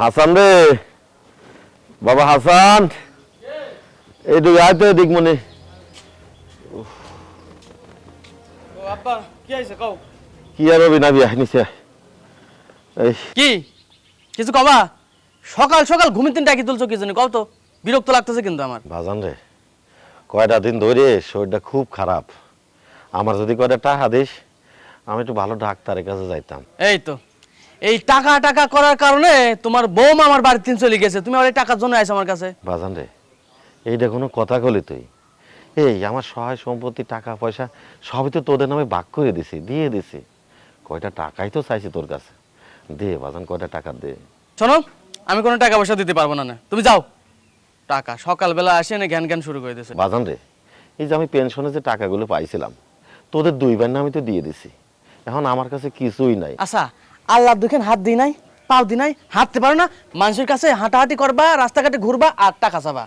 হাসান রে। বাবা হাসান। এইটুকু আয় তো এদিক মনে। কি আর রবি নাবি নিচে এই। কি? কিছু কবা? সকাল সকাল ঘুমিয়ে ডাকি তুলছো কি জানি কও তো। বিরক্ত লাগতেছে কিন্তু আমার। বাজান রে কয়টা দিন ধরে শরীরটা খুব খারাপ। আমার যদি কয়টা টাকা দিস আমি একটু ভালো ডাক্তারের কাছে যাইতাম। এই তো। এই টাকা টাকা করার কারণে তোমার বৌমা আমার বাড়ির তিন চলে গেছে। তুমি আমার এই টাকার জন্য আইছো আমার কাছে। বাজান রে এইটা কোনো কথা কলি তুই? এই আমার সহায় সম্পত্তি টাকা পয়সা সবই তো তোদের নামে বাক করে দিছি দিয়ে দিছি। কয়টা টাকাই তো চাইছি তোর কাছে। দে বাজান কয়টা টাকা দে। শোনো আমি কোনো টাকা পয়সা দিতে পারব না না। তুমি যাও। টাকা সকালবেলা আসে না জ্ঞান জ্ঞান শুরু করে দিয়েছে বাজান রে এই যে আমি পেনশনে যে টাকাগুলো পাইছিলাম তোদের দুইবার না আমি তো দিয়ে দিছি। এখন আমার কাছে কিছুই নাই। আচ্ছা আল্লাহ দুখেন হাত দিই নাই পাও দি নাই হাঁটতে পারো না মানুষের কাছে হাঁটাহাঁটি করবা রাস্তাঘাটে ঘুরবা আর টাকা চাবা।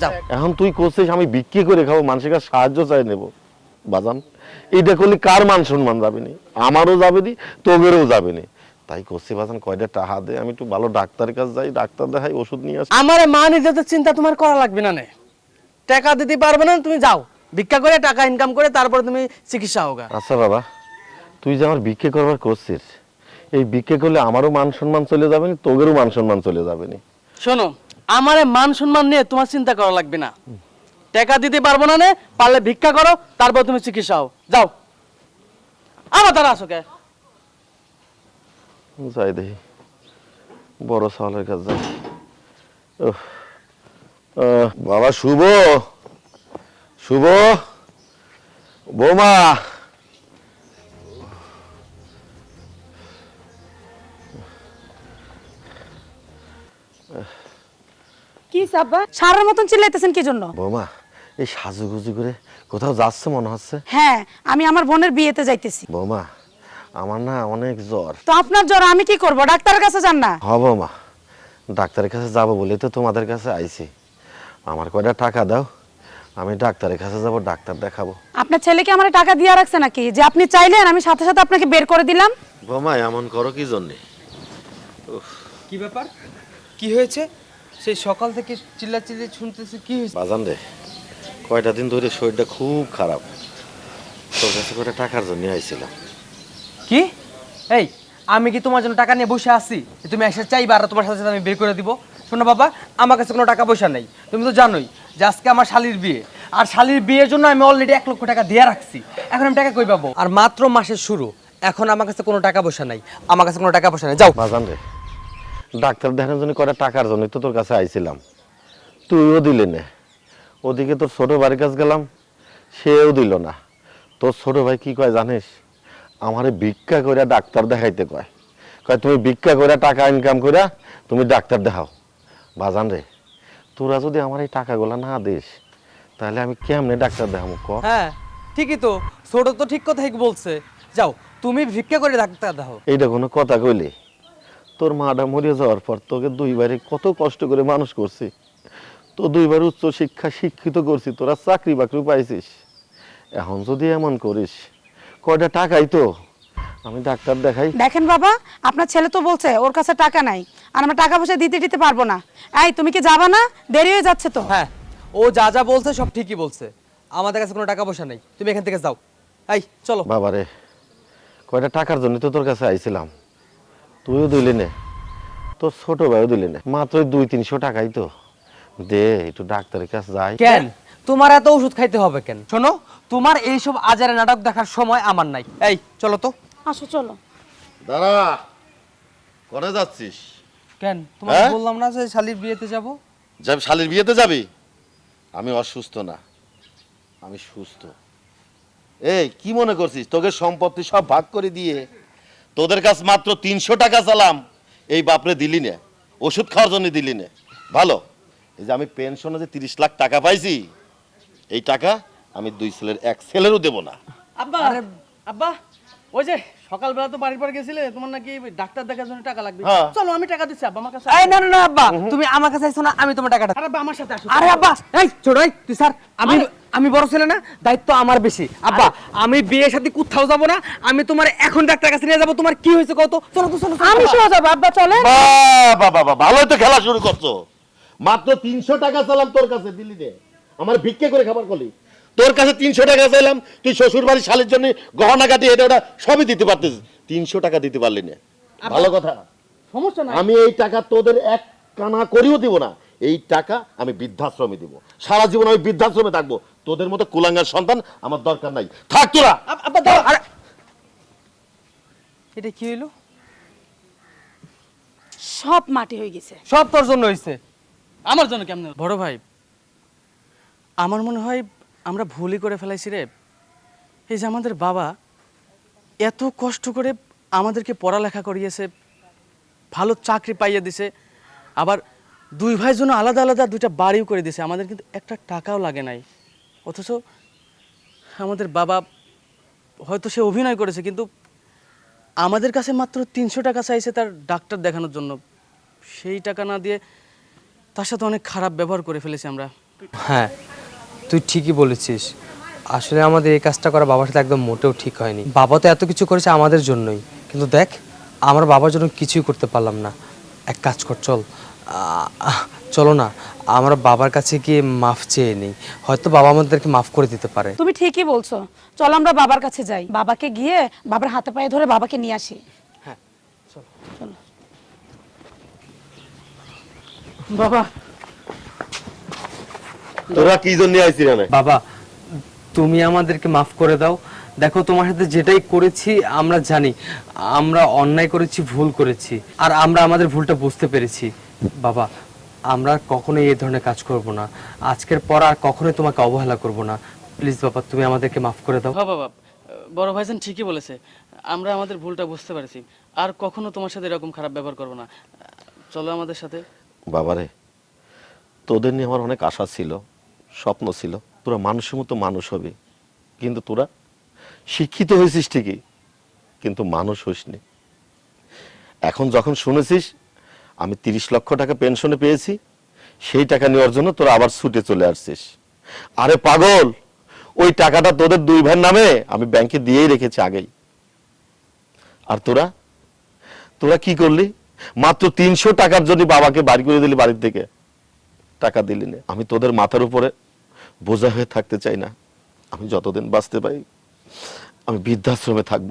যাও। এখন তুই করছিস আমি বিক্রি করে খাব মানুষের কাছে সাহায্য চাই নেব। বাজান এইটা করলে কার মান সম্মান যাবে নি? আমারও যাবে নি তোদেরও যাবে নি। তাই করছি বাজান কয়টা টাকা দে আমি একটু ভালো ডাক্তারের কাছে যাই ডাক্তার দেখাই ওষুধ নিয়ে আসি। আমার মা নিজেদের চিন্তা তোমার করা লাগবে না নে। টাকা দিতে পারবে না তুমি যাও। ভিক্ষা করে টাকা ইনকাম করে তারপরে তুমি চিকিৎসা হোগা। আচ্ছা বাবা তুই যে আমার বিক্রি করবার করছিস এই বিক্রি করলে আমারও মান সম্মান চলে যাবে নি তোদেরও মান সম্মান চলে যাবে নি শোনো আমার মান সম্মান নিয়ে তোমার চিন্তা করা লাগবে না। টাকা দিতে পারব না নে পারলে ভিক্ষা করো তারপর তুমি চিকিৎসা হও। যাও। আমার তারা আসো কে? যাই দেখি। বড় সালের কাছে যাই। বাবা শুভ। শুভ। বৌমা। কি সাব্বা? সারার মতন চিল্লাইতেছেন কি জন্য বৌমা এই সাজুগুজু করে কোথাও যাচ্ছে মনে হচ্ছে? হ্যাঁ আমি আমার বোনের বিয়েতে যাইতেছি। বৌমা আমার না অনেক জ্বর। তো আপনার জ্বর আমি কি করব? ডাক্তারের কাছে যান না। হ বৌমা ডাক্তারের কাছে যাব বলে তো তোমাদের কাছে আইছি। আমার কয়টা টাকা দাও আমি ডাক্তারের কাছে যাব ডাক্তার দেখাবো। আপনার ছেলেকে আমার টাকা দিয়ে রাখছে নাকি? যে আপনি চাইলেন আমি সাথে সাথে আপনাকে বের করে দিলাম। বৌমা এমন করো কি জন্যে? কি ব্যাপার? কি হয়েছে? সেই সকাল থেকে চিল্লাচিল্লি শুনতেছি কি হয়েছে? বাজান রে কয়টা দিন ধরে শরীরটা খুব খারাপ। তোর কাছে করে টাকার জন্য আইছিলাম? কি? এই আমি কি তোমার জন্য টাকা নিয়ে বসে আছি? যে তুমি এসে চাইবা আর তোমার সাথে সাথে আমি বের করে দিব। শোনো বাবা আমার কাছে কোনো টাকা পয়সা নেই। তুমি তো জানোই যে আজকে আমার শালির বিয়ে। আর শালির বিয়ের জন্য আমি অলরেডি এক লক্ষ টাকা দিয়ে রাখছি। এখন আমি টাকা কই পাবো? আর মাত্র মাসের শুরু। এখন আমার কাছে কোনো টাকা পয়সা নাই। আমার কাছে কোনো টাকা পয়সা নেই। যাও। বাজান রে ডাক্তার দেখানোর জন্য কয়টা টাকার জন্য তো তোর কাছে আইছিলাম। তুইও দিলি না। ওদিকে তোর ছোট বাড়ির কাছে গেলাম সেও দিল না। তোর ছোট ভাই কি কয় জানিস? আমারে ভিক্ষা করে ডাক্তার দেখাইতে কয়। কয় তুমি ভিক্ষা করে টাকা ইনকাম করে তুমি ডাক্তার দেখাও। বাজান রে তোরা যদি আমার এই টাকাগুলো না দিস তাহলে আমি কেমনে ডাক্তার দেখাবো ক? হ্যাঁ ঠিকই তো। ছোট তো ঠিক কথাই বলছে। যাও তুমি ভিক্ষা করে ডাক্তার দাও এইটা কোনো কথা কইলি? তোর মাটা মরিয়ে যাওয়ার পর তোকে দুইবারে কত কষ্ট করে মানুষ করছি। তো দুইবার উচ্চ শিক্ষা শিক্ষিত করছি তোরা চাকরি বাকরি পাইছিস। এখন যদি এমন করিস কয়টা টাকাই তো? আমি ডাক্তার দেখাই। দেখেন বাবা আপনার ছেলে তো বলছে ওর কাছে টাকা নাই আর আমরা টাকা পয়সা দিতে দিতে পারব না। এই তুমি কি যাবা না? দেরি হয়ে যাচ্ছে তো। হ্যাঁ ও যা যা বলছে সব ঠিকই বলছে। আমাদের কাছে কোনো টাকা পয়সা নেই। তুমি এখান থেকে যাও। এই চলো। বাবারে কয়টা টাকার জন্য তো তোর কাছে আইছিলাম। তুইও দিলি নে। তোর ছোট ভাইও দিলি না। মাত্র দুই তিনশো টাকাই তো। দে একটু ডাক্তারের কাছে যাই। কেন? তোমার এত ওষুধ খাইতে হবে কেন? শোনো তোমার এইসব আজারে নাটক দেখার সময় আমার নাই। এই চলো তো। আসো চলো। দাঁড়া কোনে যাচ্ছিস? কেন? তোমাকে হ্যাঁ? বললাম না যে শালির বিয়েতে যাব? যাবি শালির বিয়েতে যাবি? আমি অসুস্থ না। আমি সুস্থ। এই কি মনে করছিস? তোকে সম্পত্তি সব ভাগ করে দিয়ে তোদের কাছ মাত্র তিনশো টাকা চালাম। এই বাপরে দিলি না। ওষুধ খাওয়ার জন্য দিলি না। ভালো। এই যে আমি পেনশনে যে তিরিশ লাখ টাকা পাইছি এই টাকা আমি দুই ছেলের এক ছেলেরও দেব না। আব্বা আব্বা। ওই যে সকালবেলা তো বাড়ির পর গেছিলে তোমার নাকি ডাক্তার দেখার জন্য টাকা লাগবে। হ্যাঁ। চলো আমি টাকা দিচ্ছি আব্বা আমার কাছে এই না না না আব্বা তুমি আমার কাছে আইছো না আমি তোমার টাকাটা আরে আব্বা আমার সাথে আসো। আরে আব্বা এই ছোট এই তুই স্যার আমি আমি বড় ছেলে না দায়িত্ব আমার বেশি। আব্বা আমি বিয়ের সাথে কোথাও যাব না আমি তোমার এখন ডাক্তার কাছে নিয়ে যাব তোমার কি হয়েছে কত চলো তো চলো আমি সহ যাব আব্বা চলে বাবা বাবা ভালোই তো খেলা শুরু করছ। মাত্র তিনশো টাকা চালাম তোর কাছে দিল্লি দে আমার ভিক্ষে করে খাবার করলি। তোর কাছে তিনশো টাকা চাইলাম তুই শ্বশুর বাড়ির শালের জন্য গহনা কাটি এটা ওটা সবই দিতে পারতিস তিনশো টাকা দিতে পারলি না। ভালো কথা। সমস্যা নাই। আমি এই টাকা তোদের এক কানা করিও দিব না। এই টাকা আমি বৃদ্ধাশ্রমে দিব। সারা জীবন আমি বৃদ্ধাশ্রমে থাকব। তোদের মতো কুলাঙ্গার সন্তান আমার দরকার নাই। থাক তোরা। আব- আব্বা দাও আরে। এটা কি হইল? সব মাটি হয়ে গেছে। সব তোর জন্য হইছে। আমার জন্য কেমন বড় ভাই আমার মনে হয় আমরা ভুলই করে ফেলাইছি রে। এই যে আমাদের বাবা এত কষ্ট করে আমাদেরকে পড়ালেখা করিয়েছে, ভালো চাকরি পাইয়ে দিছে, আবার দুই ভাই জন্য আলাদা আলাদা দুইটা বাড়িও করে দিছে, আমাদের কিন্তু একটা টাকাও লাগে নাই। অথচ আমাদের বাবা হয়তো সে অভিনয় করেছে, কিন্তু আমাদের কাছে মাত্র তিনশো টাকা চাইছে তার ডাক্তার দেখানোর জন্য। সেই টাকা না দিয়ে তার সাথে অনেক খারাপ ব্যবহার করে ফেলেছি আমরা। হ্যাঁ তুই ঠিকই বলেছিস। আসলে আমাদের এই কাজটা করা বাবার সাথে একদম মোটেও ঠিক হয়নি। বাবা তো এত কিছু করেছে আমাদের জন্যই। কিন্তু দেখ আমার বাবার জন্য কিছুই করতে পারলাম না। এক কাজ কর চল। চলো না। আমরা বাবার কাছে গিয়ে মাফ চেয়ে নিই। হয়তো বাবা আমাদেরকে মাফ করে দিতে পারে। তুমি ঠিকই বলছো। চলো আমরা বাবার কাছে যাই। বাবাকে গিয়ে বাবার হাতে পায়ে ধরে বাবাকে নিয়ে আসি। হ্যাঁ চলো। চলো। বাবা। তোরা কি জন্য আইসি না বাবা তুমি আমাদেরকে মাফ করে দাও। দেখো তোমার সাথে যেটাই করেছি আমরা জানি। আমরা অন্যায় করেছি ভুল করেছি। আর আমরা আমাদের ভুলটা বুঝতে পেরেছি। বাবা আমরা আর কখনোই এই ধরনের কাজ করব না। আজকের পর আর কখনোই তোমাকে অবহেলা করব না। প্লিজ বাবা তুমি আমাদেরকে মাফ করে দাও। হ্যাঁ বাবা বড় ভাইজান ঠিকই বলেছে। আমরা আমাদের ভুলটা বুঝতে পেরেছি। আর কখনো তোমার সাথে এরকম খারাপ ব্যবহার করব না। চলো আমাদের সাথে। বাবারে তোদের নিয়ে আমার অনেক আশা ছিল। স্বপ্ন ছিল, তোরা মানুষের মতো মানুষ হবে। কিন্তু তোরা শিক্ষিত হয়েছিস ঠিকই, কিন্তু মানুষ হইসনি এখন যখন শুনেছিস, আমি তিরিশ লক্ষ টাকা পেনশনে পেয়েছি, সেই টাকা নেওয়ার জন্য তোরা আবার ছুটে চলে আসছিস। আরে পাগল, ওই টাকাটা তোদের দুই ভাইয়ের নামে আমি ব্যাংকে দিয়েই রেখেছি আগেই। আর তোরা? তোরা কি করলি? মাত্র তিনশো টাকার জন্য বাবাকে বাড়ি করে দিলি বাড়ির থেকে। টাকা দিলি না। আমি তোদের মাথার উপরে বোঝা হয়ে থাকতে চাই না। আমি যতদিন বাঁচতে পারি আমি বৃদ্ধাশ্রমে থাকব।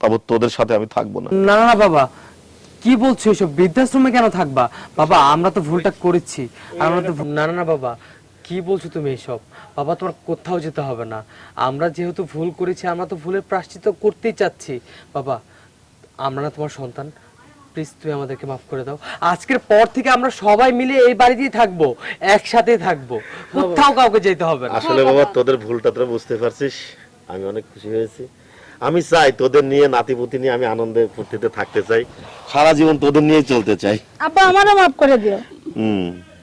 তবে তোদের সাথে আমি থাকব না। না না বাবা। কি বলছো এসব? বৃদ্ধাশ্রমে কেন থাকবা? বাবা আমরা তো ভুলটা করেছি। আমরা তো না না না বাবা। কি বলছো তুমি এসব? বাবা তোমার কোথাও যেতে হবে না। আমরা যেহেতু ভুল করেছি আমরা তো ভুলের প্রাশ্চিত করতেই চাচ্ছি। বাবা আমরা না তোমার সন্তান। প্লিজ তুমি আমাদেরকে মাফ করে দাও। আজকের পর থেকে আমরা সবাই মিলে এই বাড়িতেই থাকব একসাথে থাকব। কোথাও কাউকে যেতে হবে না। আসলে বাবা তোদের ভুলটা তোরা বুঝতে পারছিস। আমি অনেক খুশি হয়েছি। আমি চাই তোদের নিয়ে নাতিপুতি নিয়ে আমি আনন্দে ফুর্তিতে থাকতে চাই। সারা জীবন তোদের নিয়ে চলতে চাই। আব্বা আমারও মাফ করে দিও। হুম।